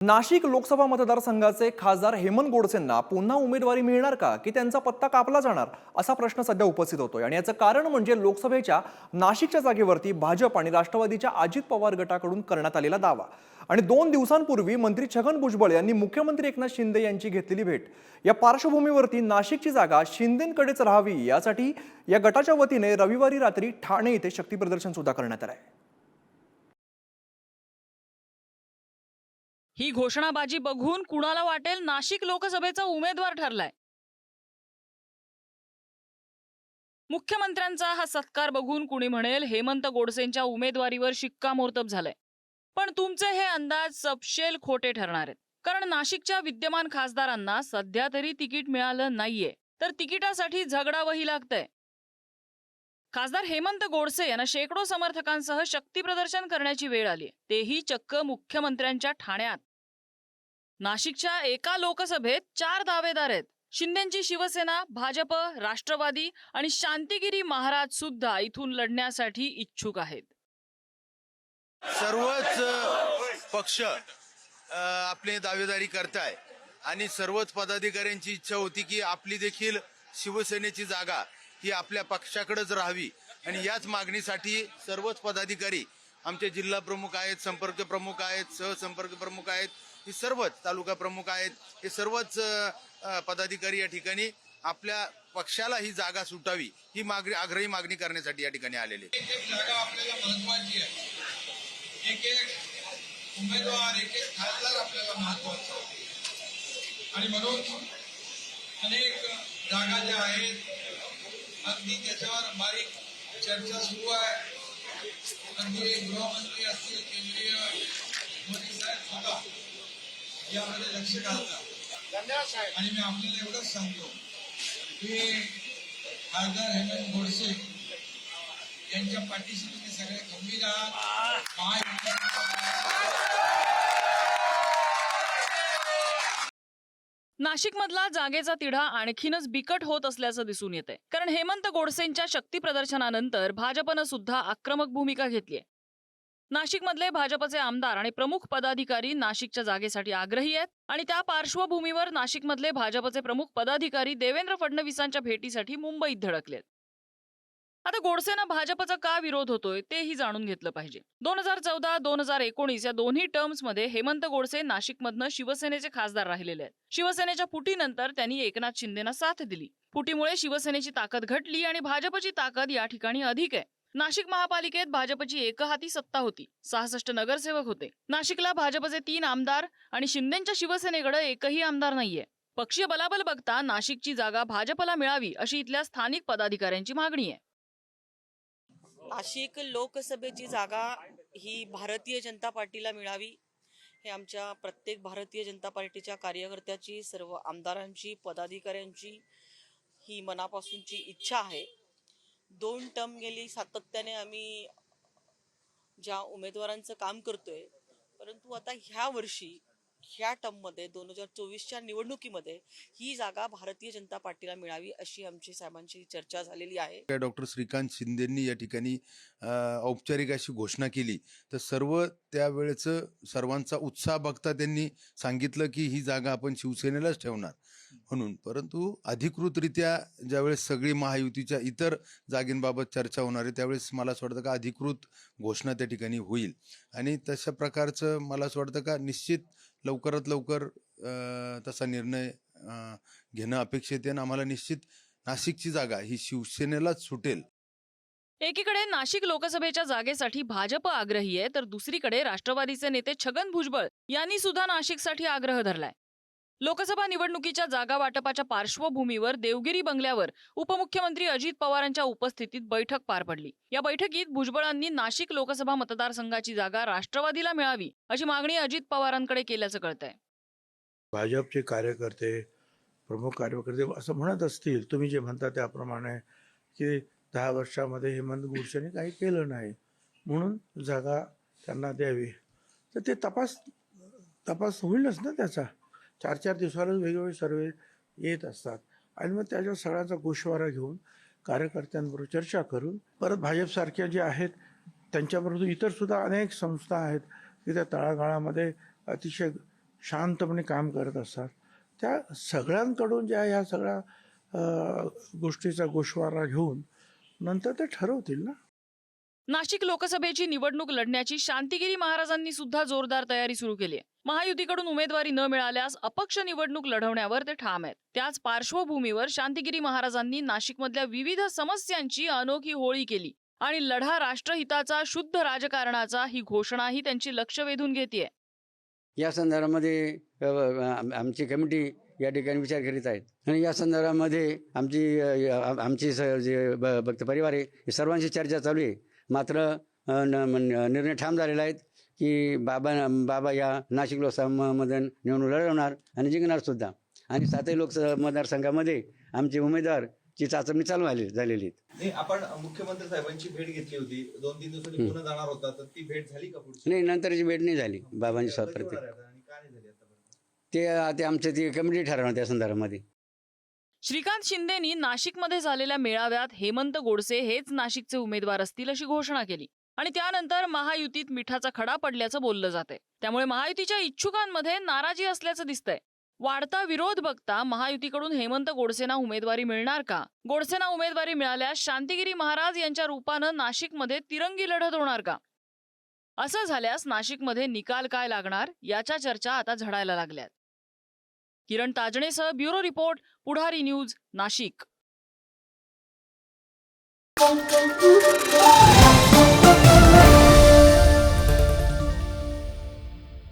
नाशिक लोकसभा मतदारसंघाचे खासदार हेमंत गोडसेंना पुन्हा उमेदवारी मिळणार का? की त्यांचा पत्ता कापला जाणार? असा प्रश्न सध्या उपस्थित होतोय. आणि याचं कारण म्हणजे लोकसभेच्या नाशिकच्या जागेवरती भाजप आणि राष्ट्रवादीच्या अजित पवार गटाकडून करण्यात आलेला दावा. आणि दोन दिवसांपूर्वी मंत्री छगन भुजबळ यांनी मुख्यमंत्री एकनाथ शिंदे यांची घेतलेली भेट. या पार्श्वभूमीवरती नाशिकची जागा शिंदेकडेच राहावी यासाठी या गटाच्या वतीने रविवारी रात्री ठाणे येथे शक्तीप्रदर्शन सुद्धा करण्यात आलं आहे ही घोषणाबाजी बघून कुणाला वाटेल नाशिक लोकसभेचा उमेदवार ठरलाय. मुख्यमंत्र्यांचा हा सत्कार बघून कुणी म्हणेल हेमंत गोडसेंच्या उमेदवारीवर शिक्कामोर्तब झालंय. पण तुमचे हे अंदाज सपशेल खोटे ठरणार आहेत. कारण नाशिकच्या विद्यमान खासदारांना सध्या तरी तिकीट मिळालं नाहीये. तर तिकिटासाठी झगडावंही लागतंय. खासदार हेमंत गोडसे यांना शेकडो समर्थकांसह शक्ती प्रदर्शन करण्याची वेळ आली तेही चक्क मुख्यमंत्र्यांच्या ठाण्यात. नाशिकच्या एका लोकसभेत चार दावेदार आहेत. शिंदेची शिवसेना भाजप राष्ट्रवादी आणि शांतिगिरी महाराज सुद्धा इथून लढण्यासाठी इच्छुक आहेत. सर्वच पक्ष आपले आपली दावेदारी करताय. आणि सर्वच पदाधिकाऱ्यांची इच्छा होती की आपली देखील शिवसेनेची जागा ही आपल्या पक्षाकडेच राहावी. आणि याच मागणीसाठी सर्वच पदाधिकारी आमचे जिल्हा प्रमुख आहेत संपर्क प्रमुख आहेत सहसंपर्क प्रमुख आहेत हे सर्वच तालुका प्रमुख आहेत. हे सर्वच पदाधिकारी या ठिकाणी आपल्या पक्षाला ही जागा सुटावी ही मागणी आग्रही मागणी करण्यासाठी या ठिकाणी आलेले एक जागा आपल्याला महत्वाची आहे. एक एक उमेदवार एक एक खासदार आपल्याला महत्त्वाचा आणि म्हणून अनेक जागा ज्या आहेत अगदी त्याच्यावर बारीक चर्चा सुरू आहे. अगदी गृहमंत्री असतील केंद्रीय मोदी साहेब. लक्ष घालतात आणि मी आपल्याला एवढंच सांगतो की खासदार हेमंत गोडसे यांच्या पाठीशी तुम्ही सगळे खंबीर आहात. नाशिकमधला जागेचा तिढा आणखीनच बिकट होत असल्याचं दिसून येते कारण हेमंत गोडसेंच्या शक्ती प्रदर्शनानंतर भाजपनं सुद्धा आक्रमक भूमिका घेतलीय नाशिकमधले भाजपचे आमदार आणि प्रमुख पदाधिकारी नाशिकच्या जागेसाठी आग्रही आहेत आणि त्या पार्श्वभूमीवर नाशिकमधले भाजपचे प्रमुख पदाधिकारी देवेंद्र फडणवीसांच्या भेटीसाठी मुंबईत धडकलेत. आता गोडसेना भाजपचा का विरोध होतोय तेही जाणून घेतलं पाहिजे. दोन हजार चौदा दोन हजार एकोणीस या दोन्ही टर्म्समध्ये हेमंत गोडसे नाशिकमधनं शिवसेनेचे खासदार राहिलेले आहेत. शिवसेनेच्या फुटीनंतर त्यांनी एकनाथ शिंदेना साथ दिली. फुटीमुळे शिवसेनेची ताकद घटली आणि भाजपची ताकद या ठिकाणी अधिक आहे. नाशिक महापालिकेत भाजपची एकहाती सत्ता होती. सहासष्ट नगरसेवक होते. नाशिकला भाजपचे तीन आमदार आणि शिंदेच्या शिवसेनेकडे एकही आमदार नाहीये. पक्षीय बलाबल बघता नाशिकची जागा भाजपला मिळावी अशी इथल्या स्थानिक पदाधिकाऱ्यांची मागणी आहे. नाशिक लोकसभेची जागा ही भारतीय जनता पार्टीला मिळावी हे आमच्या प्रत्येक भारतीय जनता पार्टीच्या कार्यकर्त्याची सर्व आमदारांची पदाधिकाऱ्यांची ही मनापासूनची इच्छा आहे. दोन टर्म गेली सातत्याने आम्ही ज्या उमेदवारांचं काम करतोय परंतु आता ह्या वर्षी ह्या टर्ममध्ये दोन हजार चोवीसच्या निवडणुकीमध्ये ही जागा भारतीय जनता पार्टीला मिळावी अशी आमची साहेबांची चर्चा झालेली आहे. डॉक्टर श्रीकांत शिंदेंनी या ठिकाणी औपचारिक अशी घोषणा केली. तर सर्व त्यावेळेचं सर्वांचा उत्साह बघता त्यांनी सांगितलं की ही जागा आपण शिवसेनेलाच ठेवणार. म्हणून परंतु अधिकृतरित्या ज्यावेळेस सगळी महायुतीच्या इतर जागेंबाबत चर्चा होणार आहे त्यावेळेस मला असं वाटतं का अधिकृत घोषणा त्या ठिकाणी होईल. आणि तशा प्रकारचं मला असं वाटतं का निश्चित लवकरात लवकर तसा निर्णय घेणं अपेक्षित आहे आणि आम्हाला निश्चित नाशिकची जागा ही शिवसेनेलाच सुटेल. एकीकडे नाशिक लोकसभेच्या जागेसाठी भाजप आग्रही आहे तर दुसरीकडे राष्ट्रवादीचे नेते छगन भुजबळ यांनी सुद्धा नाशिकसाठी आग्रह धरलाय. लोकसभा निवडणुकीच्या जागा वाटपाच्या पार्श्वभूमीवर देवगिरी बंगल्यावर उपमुख्यमंत्री अजित पवारांच्या उपस्थितीत बैठक पार पडली. या बैठकीत भुजबळांनी नाशिक लोकसभा मतदारसंघाची जागा राष्ट्रवादीला मिळावी अशी मागणी अजित पवारांकडे केल्याचं कळतंय. भाजपचे कार्यकर्ते प्रमुख कार्यकर्ते असं म्हणत असतील तुम्ही जे म्हणता त्याप्रमाणे की दहा वर्षामध्ये हेमंत गोडसेने काही केलं नाही म्हणून जागा त्यांना द्यावी. तर ते तपास तपास होईलच ना त्याचा. चार चार दिवसालाच वेगवेगळे सर्वे येत असतात. आणि मग त्याच्या सगळ्यांचा गोषवारा घेऊन कार्यकर्त्यांबरोबर चर्चा करून परत भाजपसारख्या जे आहेत त्यांच्याबरोबर इतर सुद्धा अनेक संस्था आहेत की त्या तळागाळामध्ये अतिशय शांतपणे काम करत असतात. त्या सगळ्यांकडून ज्या ह्या सगळ्या गोष्टीचा गोषवारा घेऊन नंतर ते ठरवतील ना? नाशिक लोकसभेची निवडणूक लढण्याची शांतिगिरी महाराजांनी सुद्धा जोरदार तयारी सुरू केली आहे. महायुतीकडून उमेदवारी न मिळाल्यास अपक्ष निवडणूक लढवण्यावर ते ठाम आहेत. त्याच पार्श्वभूमीवर शांतिगिरी महाराजांनी नाशिकमधल्या विविध समस्यांची अनोखी होळी केली आणि लढा राष्ट्रहिताचा शुद्ध राजकारणाचा ही घोषणाही त्यांची लक्ष वेधून घेते या संदर्भामध्ये आमची कमिटी या ठिकाणी विचार करीत आहेत. आणि या संदर्भामध्ये आमची आमची जे भक्त परिवार आहे सर्वांशी चर्चा चालू आहे. मात्र निर्णय ठाम झालेला आहे. की बाबा बाबा या नाशिक लोकसभामध्ये निवडणूक लढवणार आणि जिंकणार सुद्धा. आणि सातही लोकसभा मतदारसंघामध्ये आमचे उमेदवारची चाचणी चालू झाली झालेली आपण मुख्यमंत्री साहेबांची भेट घेतली होती. दोन तीन दिवसांनी पुन्हा जाणार होता तर ती भेट झाली का पुढची? नाही नंतरची भेट नाही झाली बाबांची स्वतः ते ते आमच्या ती कमिटी ठरवणार त्या संदर्भामध्ये. श्रीकांत शिंदेनी नाशिकमध्ये झालेल्या मेळाव्यात हेमंत गोडसे हेच नाशिकचे उमेदवार असतील अशी घोषणा केली. आणि त्यानंतर महायुतीत मिठाचा खडा पडल्याचं बोललं जाते त्यामुळे महायुतीच्या इच्छुकांमध्ये नाराजी असल्याचं दिसतंय. वाढता विरोध बघता महायुतीकडून हेमंत गोडसेना उमेदवारी मिळणार का? गोडसेना उमेदवारी मिळाल्यास शांतिगिरी महाराज यांच्या रूपानं नाशिकमध्ये तिरंगी लढत होणार का? असं झाल्यास नाशिकमध्ये निकाल काय लागणार? याच्या चर्चा आता झडायला लागल्यात. Kiran ताजणेसह bureau report Pudhari news Nashik.